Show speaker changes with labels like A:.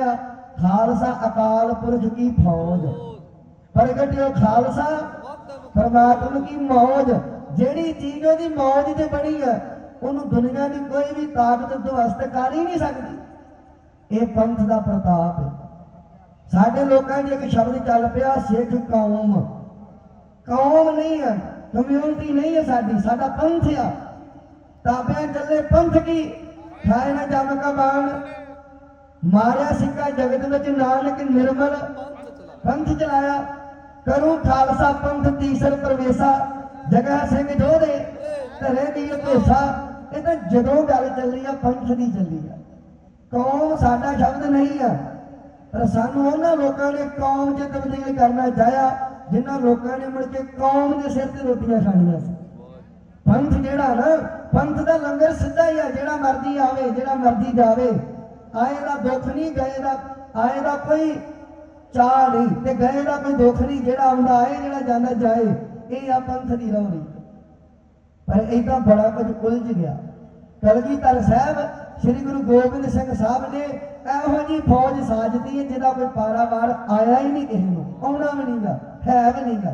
A: ਆ ਖਾਲਸਾ ਅਕਾਲ ਪੁਰਖ ਕੀ ਫੌਜ। ਪ੍ਰਗਟਿਓ ਖਾਲਸਾ, ਪਰਮਾਤਮਾ ਕੀ ਮੌਜ। ਜਿਹੜੀ ਚੀਜ਼ ਉਹਦੀ ਮੌਜ ਤੇ ਬਣੀ ਆ ਉਹਨੂੰ ਦੁਨੀਆ ਦੀ ਕੋਈ ਵੀ ਤਾਕਤ ਦੁਵਸਤ ਕਰ ਹੀ ਨਹੀਂ ਸਕਦੀ। ਇਹ ਪੰਥ ਦਾ ਪ੍ਰਤਾਪ ਹੈ। ਸਾਡੇ ਲੋਕਾਂ 'ਚ ਇੱਕ ਸ਼ਬਦ ਚੱਲ ਪਿਆ, ਸਿੱਖ ਕੌਮ। ਕੌਮ ਨਹੀਂ ਹੈ ਕਮਿਊਨਿਟੀ ਨਹੀਂ ਹੈ ਸਾਡੀ, ਸਾਡਾ ਪੰਥ ਆ। ਤਾਬਿਆਂ ਚੱਲੇ ਪੰਥ ਕੀ? ਖਾਏ ਨਾ ਜਮ ਕਬਾਣ ਮਾਰਿਆ ਸਿੱਕਾ ਜਗਤ ਵਿੱਚ ਨਾਨਕ ਨਿਰਮਲ, ਪੰਥ ਚਲਾਇਆ। ਕਰੂ ਖਾਲਸਾ ਪੰਥ ਤੀਸਰ ਪ੍ਰਵੇਸ਼ਾ ਜਗਾ ਸਿੰਘ ਜੋਧੇ, ਧਰੇ ਦੀ ਭੇਸਾ ਇਹ ਤਾਂ ਜਦੋਂ ਗੱਲ ਚੱਲੀ ਆ, ਪੰਥ ਦੀ ਚੱਲੀ ਆ। ਕੌਮ ਸਾਡਾ ਸ਼ਬਦ ਨਹੀਂ ਆ, ਪਰ ਸਾਨੂੰ ਉਹਨਾਂ ਲੋਕਾਂ ਨੇ ਕੌਮ 'ਚ ਤਬਦੀਲ ਕਰਨਾ ਚਾਹਿਆ, ਜਿਨ੍ਹਾਂ ਲੋਕਾਂ ਨੇ ਮੁੜ ਕੇ ਕੌਮ ਦੇ ਸਿਰ ਤੇ ਰੋਟੀਆਂ ਖਾਣੀਆਂ ਸੀ। ਪੰਥ ਜਿਹੜਾ ਨਾ, ਪੰਥ ਦਾ ਲੰਗਰ ਸਿੱਧਾ ਹੀ ਆ, ਜਿਹੜਾ ਮਰਜ਼ੀ ਆਵੇ, ਜਿਹੜਾ ਮਰਜ਼ੀ ਜਾਵੇ। ਆਏ ਦਾ ਦੁੱਖ ਨਹੀਂ ਗਏ ਦਾ, ਆਏ ਦਾ ਕੋਈ ਚਾਹ ਨਹੀਂ ਤੇ ਗਏ ਦਾ ਕੋਈ ਦੁੱਖ ਨਹੀਂ ਜਿਹੜਾ ਆਉਂਦਾ ਆਏ, ਜਿਹੜਾ ਜਾਂਦਾ ਜਾਏ, ਇਹ ਆ ਪੰਥ ਦੀ ਰੌਣੀ ਪਰ ਇਦਾਂ ਬੜਾ ਕੁਝ ਉਲਝ ਗਿਆ। ਕਲਗੀਧਰ ਸਾਹਿਬ, ਸ੍ਰੀ ਗੁਰੂ ਗੋਬਿੰਦ ਸਿੰਘ ਸਾਹਿਬ ਨੇ ਇਹੋ ਜੀ ਫੌਜ ਸਾਜਦੀ ਹੈ ਜਿਹਦਾ ਕੋਈ ਪਾਰਾਵਾਰ ਆਇਆ ਹੀ ਨਹੀਂ ਕਿਸੇ ਨੂੰ, ਆਉਣਾ ਵੀ ਨਹੀਂਗਾ ਹੈ ਵੀ ਨਹੀਂਗਾ